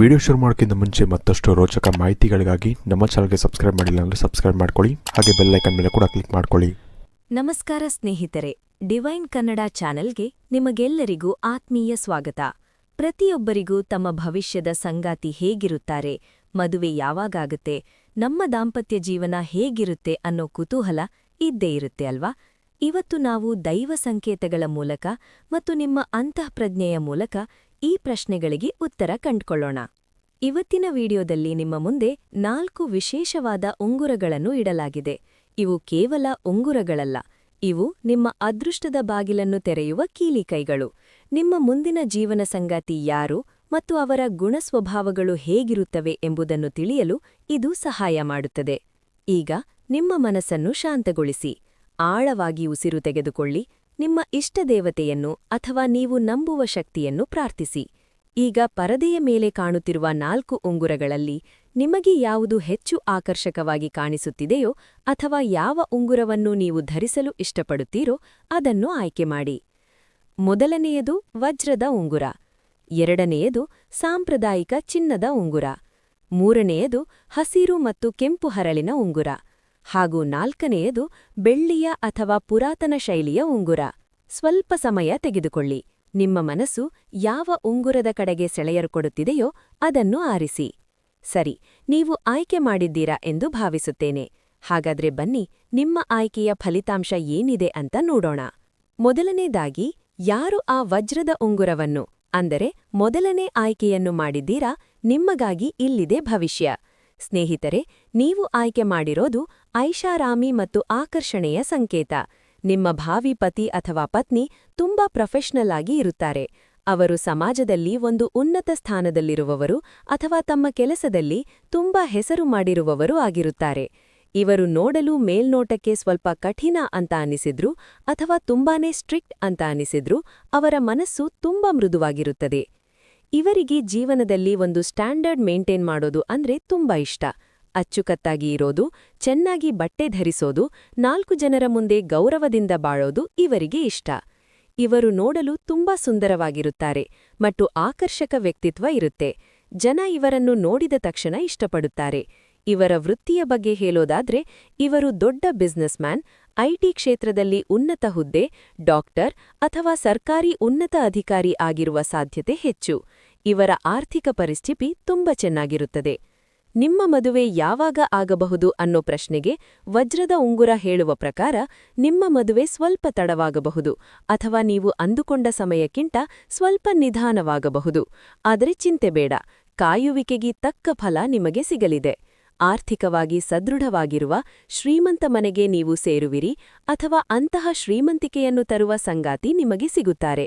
Video ಶುರು ಮಾಡೋಕ್ಕಿಂತ ಮುಂಚೆ ಮತ್ತಷ್ಟು ರೋಚಕ ಮಾಹಿತಿಗಳಿಗಾಗಿ ನಮ್ಮ ಚಾನಲ್ಗೆ ಸಬ್ಸ್ಕ್ರೈಬ್ ಮಾಡಿಲ್ಲ ಅಂದರೆ ಸಬ್ಸ್ಕ್ರೈಬ್ ಮಾಡ್ಕೊಳ್ಳಿ. ಹಾಗೆ ಬೆಲ್ ಐಕನ್ ಮೇಲೆ ಕೂಡ ಕ್ಲಿಕ್ ಮಾಡ್ಕೊಳ್ಳಿ. ನಮಸ್ಕಾರ ಸ್ನೇಹಿತರೆ, ಡಿವೈನ್ ಕನ್ನಡ ಚಾನೆಲ್ಗೆ ನಿಮಗೆಲ್ಲರಿಗೂ ಆತ್ಮೀಯ ಸ್ವಾಗತ. ಪ್ರತಿಯೊಬ್ಬರಿಗೂ ತಮ್ಮ ಭವಿಷ್ಯದ ಸಂಗಾತಿ ಹೇಗಿರುತ್ತಾರೆ, ಮದುವೆ ಯಾವಾಗಾಗುತ್ತೆ, ನಮ್ಮ ದಾಂಪತ್ಯ ಜೀವನ ಹೇಗಿರುತ್ತೆ ಅನ್ನೋ ಕುತೂಹಲ ಇದ್ದೇ ಇರುತ್ತೆ ಅಲ್ವಾ? ಇವತ್ತು ನಾವು ದೈವ ಸಂಕೇತಗಳ ಮೂಲಕ ಮತ್ತು ನಿಮ್ಮ ಅಂತಃಪ್ರಜ್ಞೆಯ ಮೂಲಕ ಈ ಪ್ರಶ್ನೆಗಳಿಗೆ ಉತ್ತರ ಕಂಡ್ಕೊಳ್ಳೋಣ. ಇವತ್ತಿನ ವಿಡಿಯೋದಲ್ಲಿ ನಿಮ್ಮ ಮುಂದೆ ನಾಲ್ಕು ವಿಶೇಷವಾದ ಉಂಗುರಗಳನ್ನು ಇಡಲಾಗಿದೆ. ಇವು ಕೇವಲ ಉಂಗುರಗಳಲ್ಲ, ಇವು ನಿಮ್ಮ ಅದೃಷ್ಟದ ಬಾಗಿಲನ್ನು ತೆರೆಯುವ ಕೀಲಿಕೈಗಳು. ನಿಮ್ಮ ಮುಂದಿನ ಜೀವನ ಸಂಗಾತಿ ಯಾರು ಮತ್ತು ಅವರ ಗುಣಸ್ವಭಾವಗಳು ಹೇಗಿರುತ್ತವೆ ಎಂಬುದನ್ನು ತಿಳಿಯಲು ಇದು ಸಹಾಯ ಮಾಡುತ್ತದೆ. ಈಗ ನಿಮ್ಮ ಮನಸ್ಸನ್ನು ಶಾಂತಗೊಳಿಸಿ, ಆಳವಾಗಿ ಉಸಿರು ತೆಗೆದುಕೊಳ್ಳಿ ನಿಮ್ಮ ಇಷ್ಟದೇವತೆಯನ್ನು ಅಥವಾ ನೀವು ನಂಬುವ ಶಕ್ತಿಯನ್ನು ಪ್ರಾರ್ಥಿಸಿ. ಈಗ ಪರದೆಯ ಮೇಲೆ ಕಾಣುತ್ತಿರುವ ನಾಲ್ಕು ಉಂಗುರಗಳಲ್ಲಿ ನಿಮಗೆ ಯಾವುದು ಹೆಚ್ಚು ಆಕರ್ಷಕವಾಗಿ ಕಾಣಿಸುತ್ತಿದೆಯೋ ಅಥವಾ ಯಾವ ಉಂಗುರವನ್ನು ನೀವು ಧರಿಸಲು ಇಷ್ಟಪಡುತ್ತೀರೋ ಅದನ್ನು ಆಯ್ಕೆ ಮಾಡಿ. ಮೊದಲನೆಯದು ವಜ್ರದ ಉಂಗುರ. ಎರಡನೆಯದು ಸಾಂಪ್ರದಾಯಿಕ ಚಿನ್ನದ ಉಂಗುರ. ಮೂರನೆಯದು ಹಸಿರು ಮತ್ತು ಕೆಂಪು ಹರಳಿನ ಉಂಗುರ. ಹಾಗೂ ನಾಲ್ಕನೆಯದು ಬೆಳ್ಳಿಯ ಅಥವಾ ಪುರಾತನ ಶೈಲಿಯ ಉಂಗುರ. ಸ್ವಲ್ಪ ಸಮಯ ತೆಗೆದುಕೊಳ್ಳಿ. ನಿಮ್ಮ ಮನಸ್ಸು ಯಾವ ಉಂಗುರದ ಕಡೆಗೆ ಸೆಳೆಯರ್ಕೊಡುತ್ತಿದೆಯೋ ಅದನ್ನು ಆರಿಸಿ. ಸರಿ, ನೀವು ಆಯ್ಕೆ ಮಾಡಿದ್ದೀರಾ ಎಂದು ಭಾವಿಸುತ್ತೇನೆ. ಹಾಗಾದ್ರೆ ಬನ್ನಿ, ನಿಮ್ಮ ಆಯ್ಕೆಯ ಫಲಿತಾಂಶ ಏನಿದೆ ಅಂತ ನೋಡೋಣ. ಮೊದಲನೇದಾಗಿ, ಯಾರು ಆ ವಜ್ರದ ಉಂಗುರವನ್ನು, ಅಂದರೆ ಮೊದಲನೇ ಆಯ್ಕೆಯನ್ನು ಮಾಡಿದ್ದೀರಾ, ನಿಮ್ಮಗಾಗಿ ಇಲ್ಲಿದೆ ಭವಿಷ್ಯ. ಸ್ನೇಹಿತರೆ, ನೀವು ಆಯ್ಕೆ ಮಾಡಿರೋದು ಐಷಾರಾಮಿ ಮತ್ತು ಆಕರ್ಷಣೆಯ ಸಂಕೇತ. ನಿಮ್ಮ ಭಾವಿ ಪತಿ ಅಥವಾ ಪತ್ನಿ ತುಂಬಾ ಪ್ರೊಫೆಷನಲ್ ಆಗಿ ಇರುತ್ತಾರೆ. ಅವರು ಸಮಾಜದಲ್ಲಿ ಒಂದು ಉನ್ನತ ಸ್ಥಾನದಲ್ಲಿರುವವರು ಅಥವಾ ತಮ್ಮ ಕೆಲಸದಲ್ಲಿ ತುಂಬಾ ಹೆಸರು ಮಾಡಿರುವವರು ಆಗಿರುತ್ತಾರೆ. ಇವರು ನೋಡಲು ಮೇಲ್ನೋಟಕ್ಕೆ ಸ್ವಲ್ಪ ಕಠಿಣ ಅಂತ ಅನಿಸಿದ್ರು ಅಥವಾ ತುಂಬಾನೇ ಸ್ಟ್ರಿಕ್ಟ್ ಅಂತ ಅನಿಸಿದ್ರು, ಅವರ ಮನಸ್ಸು ತುಂಬಾ ಮೃದುವಾಗಿರುತ್ತದೆ. ಇವರಿಗೆ ಜೀವನದಲ್ಲಿ ಒಂದು ಸ್ಟ್ಯಾಂಡರ್ಡ್ ಮೇಂಟೈನ್ ಮಾಡೋದು ಅಂದ್ರೆ ತುಂಬಾ ಇಷ್ಟ. ಅಚ್ಚುಕತ್ತಾಗಿ ಇರೋದು, ಚೆನ್ನಾಗಿ ಬಟ್ಟೆ ಧರಿಸೋದು, ನಾಲ್ಕು ಜನರ ಮುಂದೆ ಗೌರವದಿಂದ ಬಾಳೋದು ಇವರಿಗೆ ಇಷ್ಟ. ಇವರು ನೋಡಲು ತುಂಬಾ ಸುಂದರವಾಗಿರುತ್ತಾರೆ ಮತ್ತು ಆಕರ್ಷಕ ವ್ಯಕ್ತಿತ್ವ ಇರುತ್ತೆ. ಜನ ಇವರನ್ನು ನೋಡಿದ ತಕ್ಷಣ ಇಷ್ಟಪಡುತ್ತಾರೆ. ಇವರ ವೃತ್ತಿಯ ಬಗ್ಗೆ ಹೇಳೋದಾದ್ರೆ, ಇವರು ದೊಡ್ಡ ಬಿಸ್ನೆಸ್ ಮ್ಯಾನ್ ಐಟಿ ಕ್ಷೇತ್ರದಲ್ಲಿ ಉನ್ನತ ಹುದ್ದೆ, ಡಾಕ್ಟರ್ ಅಥವಾ ಸರ್ಕಾರಿ ಉನ್ನತ ಅಧಿಕಾರಿ ಆಗಿರುವ ಸಾಧ್ಯತೆ ಹೆಚ್ಚು. ಇವರ ಆರ್ಥಿಕ ಪರಿಸ್ಥಿತಿ ತುಂಬ ಚೆನ್ನಾಗಿರುತ್ತದೆ. ನಿಮ್ಮ ಮದುವೆ ಯಾವಾಗ ಆಗಬಹುದು ಅನ್ನೋ ಪ್ರಶ್ನೆಗೆ ವಜ್ರದ ಉಂಗುರ ಹೇಳುವ ಪ್ರಕಾರ ನಿಮ್ಮ ಮದುವೆ ಸ್ವಲ್ಪ ತಡವಾಗಬಹುದು ಅಥವಾ ನೀವು ಅಂದುಕೊಂಡ ಸಮಯಕ್ಕಿಂತ ಸ್ವಲ್ಪ ನಿಧಾನವಾಗಬಹುದು. ಆದರೆ ಚಿಂತೆ ಬೇಡ, ಕಾಯುವಿಕೆಗೆ ತಕ್ಕ ಫಲ ನಿಮಗೆ ಸಿಗಲಿದೆ. ಆರ್ಥಿಕವಾಗಿ ಸದೃಢವಾಗಿರುವ ಶ್ರೀಮಂತ ಮನೆಗೆ ನೀವು ಸೇರುವಿರಿ ಅಥವಾ ಅಂತಹ ಶ್ರೀಮಂತಿಕೆಯನ್ನು ತರುವ ಸಂಗಾತಿ ನಿಮಗೆ ಸಿಗುತ್ತಾರೆ.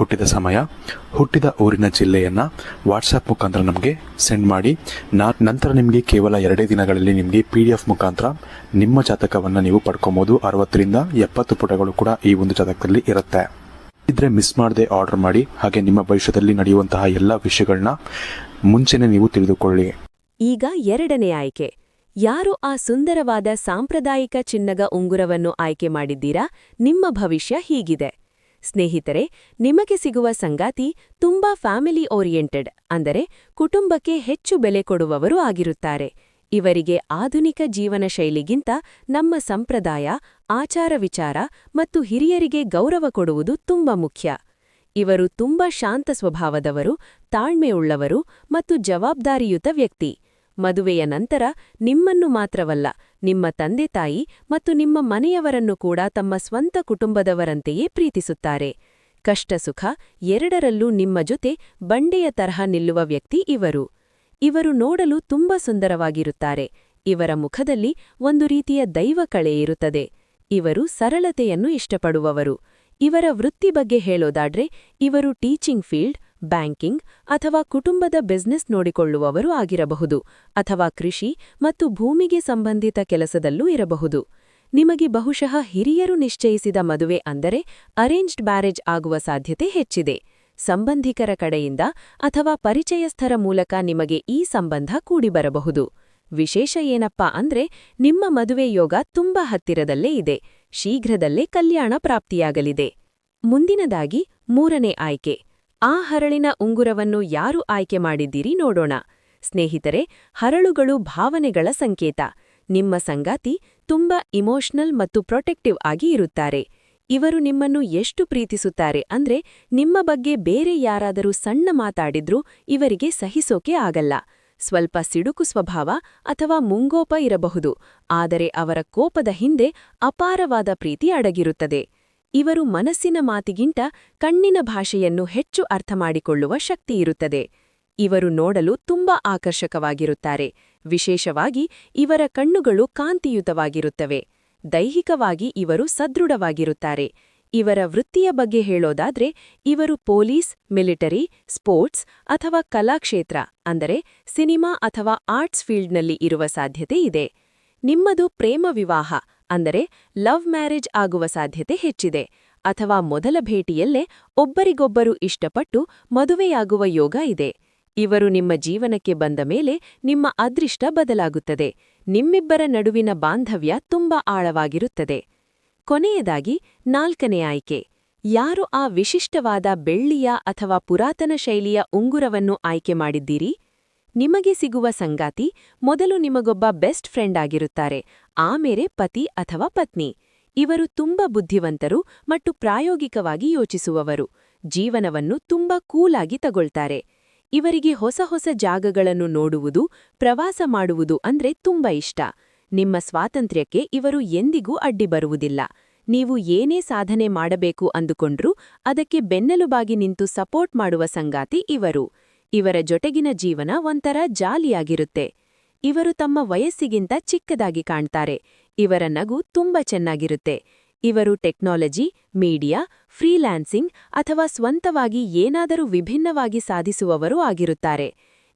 ಹುಟ್ಟಿದ ಸಮಯ, ಹುಟ್ಟಿದ ಊರಿನ ಜಿಲ್ಲೆಯನ್ನು ವಾಟ್ಸಪ್ ಮುಖಾಂತರ ನಮಗೆ ಸೆಂಡ್ ಮಾಡಿ. ನಾ, ನಂತರ ನಿಮಗೆ ಕೇವಲ ಎರಡೇ ದಿನಗಳಲ್ಲಿ ನಿಮಗೆ ಪಿ ಡಿ ಎಫ್ ಮುಖಾಂತರ ನಿಮ್ಮ ಜಾತಕವನ್ನು ನೀವು ಪಡ್ಕೊಬೋದು. ಅರವತ್ತರಿಂದ ಎಪ್ಪತ್ತು ಪುಟಗಳು ಕೂಡ ಈ ಒಂದು ಜಾತಕದಲ್ಲಿ ಇರುತ್ತೆ. ಇದ್ರೆ ಮಿಸ್ ಮಾಡದೆ ಆರ್ಡರ್ ಮಾಡಿ, ಹಾಗೆ ನಿಮ್ಮ ಭವಿಷ್ಯದಲ್ಲಿ ನಡೆಯುವಂತಹ ಎಲ್ಲ ವಿಷಯಗಳನ್ನ ಮುಂಚೆನೆ ನೀವು ತಿಳಿದುಕೊಳ್ಳಿ. ಈಗ ಎರಡನೇ ಆಯ್ಕೆ. ಯಾರು ಆ ಸುಂದರವಾದ ಸಾಂಪ್ರದಾಯಿಕ ಚಿನ್ನಗ ಉಂಗುರವನ್ನು ಆಯ್ಕೆ ಮಾಡಿದ್ದೀರಾ? ನಿಮ್ಮ ಭವಿಷ್ಯ ಹೀಗಿದೆ. ಸ್ನೇಹಿತರೆ, ನಿಮಗೆ ಸಿಗುವ ಸಂಗಾತಿ ತುಂಬಾ ಫ್ಯಾಮಿಲಿ ಓರಿಯೆಂಟೆಡ್, ಅಂದರೆ ಕುಟುಂಬಕ್ಕೆ ಹೆಚ್ಚು ಬೆಲೆ ಕೊಡುವವರು ಆಗಿರುತ್ತಾರೆ. ಇವರಿಗೆ ಆಧುನಿಕ ಜೀವನ ಶೈಲಿಗಿಂತ ನಮ್ಮ ಸಂಪ್ರದಾಯ, ಆಚಾರ ವಿಚಾರ ಮತ್ತು ಹಿರಿಯರಿಗೆ ಗೌರವ ಕೊಡುವುದು ತುಂಬ ಮುಖ್ಯ. ಇವರು ತುಂಬ ಶಾಂತ ಸ್ವಭಾವದವರು, ತಾಳ್ಮೆಯುಳ್ಳವರು ಮತ್ತು ಜವಾಬ್ದಾರಿಯುತ ವ್ಯಕ್ತಿ. ಮದುವೆಯ ನಂತರ ನಿಮ್ಮನ್ನು ಮಾತ್ರವಲ್ಲ ನಿಮ್ಮ ತಂದೆ ತಾಯಿ ಮತ್ತು ನಿಮ್ಮ ಮನೆಯವರನ್ನು ಕೂಡ ತಮ್ಮ ಸ್ವಂತ ಕುಟುಂಬದವರಂತೆಯೇ ಪ್ರೀತಿಸುತ್ತಾರೆ. ಕಷ್ಟ ಸುಖ ಎರಡರಲ್ಲೂ ನಿಮ್ಮ ಜೊತೆ ಬಂಡೆಯ ತರಹ ನಿಲ್ಲುವ ವ್ಯಕ್ತಿ ಇವರು. ಇವರು ನೋಡಲು ತುಂಬ ಸುಂದರವಾಗಿರುತ್ತಾರೆ. ಇವರ ಮುಖದಲ್ಲಿ ಒಂದು ರೀತಿಯ ದೈವ ಕಳೆ ಇರುತ್ತದೆ. ಇವರು ಸರಳತೆಯನ್ನು ಇಷ್ಟಪಡುವವರು. ಇವರ ವೃತ್ತಿ ಬಗ್ಗೆ ಹೇಳೋದಾದ್ರೆ ಇವರು ಟೀಚಿಂಗ್ ಫೀಲ್ಡ್ ಬ್ಯಾಂಕಿಂಗ್ ಅಥವಾ ಕುಟುಂಬದ ಬಿಸ್ನೆಸ್ ನೋಡಿಕೊಳ್ಳುವವರು ಆಗಿರಬಹುದು ಅಥವಾ ಕೃಷಿ ಮತ್ತು ಭೂಮಿಗೆ ಸಂಬಂಧಿತ ಕೆಲಸದಲ್ಲೂ ಇರಬಹುದು. ನಿಮಗೆ ಬಹುಶಃ ಹಿರಿಯರು ನಿಶ್ಚಯಿಸಿದ ಮದುವೆ ಅಂದರೆ ಅರೇಂಜ್ಡ್ ಬ್ಯಾರೇಜ್ ಆಗುವ ಸಾಧ್ಯತೆ ಹೆಚ್ಚಿದೆ. ಸಂಬಂಧಿಕರ ಕಡೆಯಿಂದ ಅಥವಾ ಪರಿಚಯಸ್ಥರ ಮೂಲಕ ನಿಮಗೆ ಈ ಸಂಬಂಧ ಕೂಡಿಬರಬಹುದು. ವಿಶೇಷ ಏನಪ್ಪಾ ಅಂದ್ರೆ ನಿಮ್ಮ ಮದುವೆ ಯೋಗ ತುಂಬಾ ಹತ್ತಿರದಲ್ಲೇ ಇದೆ. ಶೀಘ್ರದಲ್ಲೇ ಕಲ್ಯಾಣ ಪ್ರಾಪ್ತಿಯಾಗಲಿದೆ. ಮುಂದಿನದಾಗಿ ಮೂರನೇ ಆಯ್ಕೆ. ಆ ಹರಳಿನ ಉಂಗುರವನ್ನು ಯಾರು ಆಯ್ಕೆ ಮಾಡಿದ್ದೀರಿ ನೋಡೋಣ. ಸ್ನೇಹಿತರೆ, ಹರಳುಗಳು ಭಾವನೆಗಳ ಸಂಕೇತ. ನಿಮ್ಮ ಸಂಗಾತಿ ತುಂಬಾ ಇಮೋಷನಲ್ ಮತ್ತು ಪ್ರೊಟೆಕ್ಟಿವ್ ಆಗಿ ಇರುತ್ತಾರೆ. ಇವರು ನಿಮ್ಮನ್ನು ಎಷ್ಟು ಪ್ರೀತಿಸುತ್ತಾರೆ ಅಂದ್ರೆ ನಿಮ್ಮ ಬಗ್ಗೆ ಬೇರೆ ಯಾರಾದರೂ ಸಣ್ಣ ಮಾತಾಡಿದ್ರೂ ಇವರಿಗೆ ಸಹಿಸೋಕೆ ಆಗಲ್ಲ. ಸ್ವಲ್ಪ ಸಿಡುಕು ಸ್ವಭಾವ ಅಥವಾ ಮುಂಗೋಪ ಇರಬಹುದು, ಆದರೆ ಅವರ ಕೋಪದ ಹಿಂದೆ ಅಪಾರವಾದ ಪ್ರೀತಿ ಅಡಗಿರುತ್ತದೆ. ಇವರು ಮನಸ್ಸಿನ ಮಾತಿಗಿಂತ ಕಣ್ಣಿನ ಭಾಷೆಯನ್ನು ಹೆಚ್ಚು ಅರ್ಥಮಾಡಿಕೊಳ್ಳುವ ಶಕ್ತಿಯಿರುತ್ತದೆ ಇವರು ನೋಡಲು ತುಂಬಾ ಆಕರ್ಷಕವಾಗಿರುತ್ತಾರೆ. ವಿಶೇಷವಾಗಿ ಇವರ ಕಣ್ಣುಗಳು ಕಾಂತಿಯುತವಾಗಿರುತ್ತವೆ. ದೈಹಿಕವಾಗಿ ಇವರು ಸದೃಢವಾಗಿರುತ್ತಾರೆ. ಇವರ ವೃತ್ತಿಯ ಬಗ್ಗೆ ಹೇಳೋದಾದ್ರೆ, ಇವರು ಪೊಲೀಸ್, ಮಿಲಿಟರಿ, ಸ್ಪೋರ್ಟ್ಸ್ ಅಥವಾ ಕಲಾಕ್ಷೇತ್ರ, ಅಂದರೆ ಸಿನಿಮಾ ಅಥವಾ ಆರ್ಟ್ಸ್ ಫೀಲ್ಡ್ನಲ್ಲಿ ಇರುವ ಸಾಧ್ಯತೆ ಇದೆ. ನಿಮ್ಮದು ಪ್ರೇಮ ವಿವಾಹ ಅಂದರೆ ಲವ್ ಮ್ಯಾರೇಜ್ ಆಗುವ ಸಾಧ್ಯತೆ ಹೆಚ್ಚಿದೆ. ಅಥವಾ ಮೊದಲ ಭೇಟಿಯಲ್ಲೇ ಒಬ್ಬರಿಗೊಬ್ಬರು ಇಷ್ಟಪಟ್ಟು ಮದುವೆಯಾಗುವ ಯೋಗ ಇದೆ. ಇವರು ನಿಮ್ಮ ಜೀವನಕ್ಕೆ ಬಂದ ಮೇಲೆ ನಿಮ್ಮ ಅದೃಷ್ಟ ಬದಲಾಗುತ್ತದೆ. ನಿಮ್ಮಿಬ್ಬರ ನಡುವಿನ ಬಾಂಧವ್ಯ ತುಂಬಾ ಆಳವಾಗಿರುತ್ತದೆ. ಕೊನೆಯದಾಗಿ, ನಾಲ್ಕನೇ ಆಯ್ಕೆ. ಯಾರು ಆ ವಿಶಿಷ್ಟವಾದ ಬೆಳ್ಳಿಯ ಅಥವಾ ಪುರಾತನ ಶೈಲಿಯ ಉಂಗುರವನ್ನು ಆಯ್ಕೆ ಮಾಡಿದ್ದೀರಿ? ನಿಮಗೆ ಸಿಗುವ ಸಂಗಾತಿ ಮೊದಲು ನಿಮಗೊಬ್ಬ ಬೆಸ್ಟ್ ಫ್ರೆಂಡ್ ಆಗಿರುತ್ತಾರೆ ಆಮೇಲೆ ಪತಿ ಅಥವಾ ಪತ್ನಿ. ಇವರು ತುಂಬ ಬುದ್ಧಿವಂತರು ಮತ್ತು ಪ್ರಾಯೋಗಿಕವಾಗಿ ಯೋಚಿಸುವವರು. ಜೀವನವನ್ನು ತುಂಬ ಕೂಲಾಗಿ ತಗೊಳ್ತಾರೆ. ಇವರಿಗೆ ಹೊಸ ಹೊಸ ಜಾಗಗಳನ್ನು ನೋಡುವುದು, ಪ್ರವಾಸ ಮಾಡುವುದು ಅಂದ್ರೆ ತುಂಬ ಇಷ್ಟ. ನಿಮ್ಮ ಸ್ವಾತಂತ್ರ್ಯಕ್ಕೆ ಇವರು ಎಂದಿಗೂ ಅಡ್ಡಿ ಬರುವುದಿಲ್ಲ. ನೀವು ಏನೇ ಸಾಧನೆ ಮಾಡಬೇಕು ಅಂದುಕೊಂಡ್ರೂ ಅದಕ್ಕೆ ಬೆನ್ನೆಲುಬಾಗಿ ನಿಂತು ಸಪೋರ್ಟ್ ಮಾಡುವ ಸಂಗಾತಿ ಇವರು. ಇವರ ಜೊತೆಗಿನ ಜೀವನ ಒಂಥರ ಜಾಲಿಯಾಗಿರುತ್ತೆ. ಇವರು ತಮ್ಮ ವಯಸ್ಸಿಗಿಂತ ಚಿಕ್ಕದಾಗಿ ಕಾಣ್ತಾರೆ. ಇವರ ನಗು ತುಂಬ ಚೆನ್ನಾಗಿರುತ್ತೆ. ಇವರು ಟೆಕ್ನಾಲಜಿ, ಮೀಡಿಯಾ ಫ್ರೀಲ್ಯಾನ್ಸಿಂಗ್ ಅಥವಾ ಸ್ವಂತವಾಗಿ ಏನಾದರೂ ವಿಭಿನ್ನವಾಗಿ ಸಾಧಿಸುವವರೂ ಆಗಿರುತ್ತಾರೆ.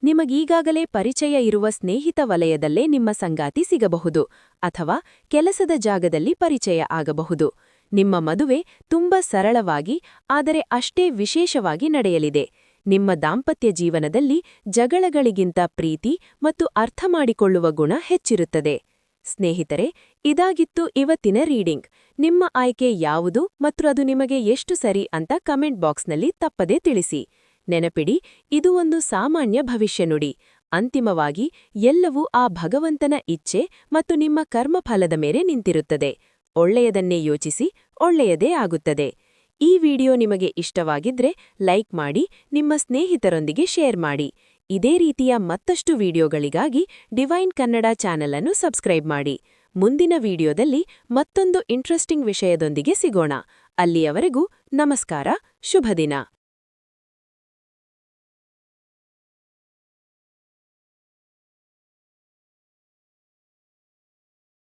ನಿಮಗೀಗಾಗಲೇ ಪರಿಚಯ ಇರುವ ಸ್ನೇಹಿತ ವಲಯದಲ್ಲೇ ನಿಮ್ಮ ಸಂಗಾತಿ ಸಿಗಬಹುದು ಅಥವಾ ಕೆಲಸದ ಜಾಗದಲ್ಲಿ ಪರಿಚಯ ಆಗಬಹುದು. ನಿಮ್ಮ ಮದುವೆ ತುಂಬ ಸರಳವಾಗಿ, ಆದರೆ ಅಷ್ಟೇ ವಿಶೇಷವಾಗಿ ನಡೆಯಲಿದೆ. ನಿಮ್ಮ ದಾಂಪತ್ಯ ಜೀವನದಲ್ಲಿ ಜಗಳಗಳಿಗಿಂತ ಪ್ರೀತಿ ಮತ್ತು ಅರ್ಥಮಾಡಿಕೊಳ್ಳುವ ಗುಣ ಹೆಚ್ಚಿರುತ್ತದೆ. ಸ್ನೇಹಿತರೆ, ಇದಾಗಿತ್ತು ಇವತ್ತಿನ ರೀಡಿಂಗ್. ನಿಮ್ಮ ಆಯ್ಕೆ ಯಾವುದು ಮತ್ತು ಅದು ನಿಮಗೆ ಎಷ್ಟು ಸರಿ ಅಂತ ಕಮೆಂಟ್ ಬಾಕ್ಸ್ನಲ್ಲಿ ತಪ್ಪದೇ ತಿಳಿಸಿ. ನೆನಪಿಡಿ, ಇದು ಒಂದು ಸಾಮಾನ್ಯ ಭವಿಷ್ಯ ನುಡಿ. ಅಂತಿಮವಾಗಿ, ಎಲ್ಲವೂ ಆ ಭಗವಂತನ ಇಚ್ಛೆ ಮತ್ತು ನಿಮ್ಮ ಕರ್ಮಫಲದ ಮೇಲೆ ನಿಂತಿರುತ್ತದೆ. ಒಳ್ಳೆಯದನ್ನೇ ಯೋಚಿಸಿ, ಒಳ್ಳೆಯದೇ ಆಗುತ್ತದೆ. ಈ ವಿಡಿಯೋ ನಿಮಗೆ ಇಷ್ಟವಾಗಿದ್ರೆ ಲೈಕ್ ಮಾಡಿ, ನಿಮ್ಮ ಸ್ನೇಹಿತರೊಂದಿಗೆ ಶೇರ್ ಮಾಡಿ. ಇದೇ ರೀತಿಯ ಮತ್ತಷ್ಟು ವಿಡಿಯೋಗಳಿಗಾಗಿ ಡಿವೈನ್ ಕನ್ನಡ ಚಾನೆಲ್ ಅನ್ನು ಸಬ್ಸ್ಕ್ರೈಬ್ ಮಾಡಿ. ಮುಂದಿನ ವಿಡಿಯೋದಲ್ಲಿ ಮತ್ತೊಂದು ಇಂಟ್ರೆಸ್ಟಿಂಗ್ ವಿಷಯದೊಂದಿಗೆ ಸಿಗೋಣ. ಅಲ್ಲಿಯವರೆಗೂ ನಮಸ್ಕಾರ ಶುಭ ದಿನ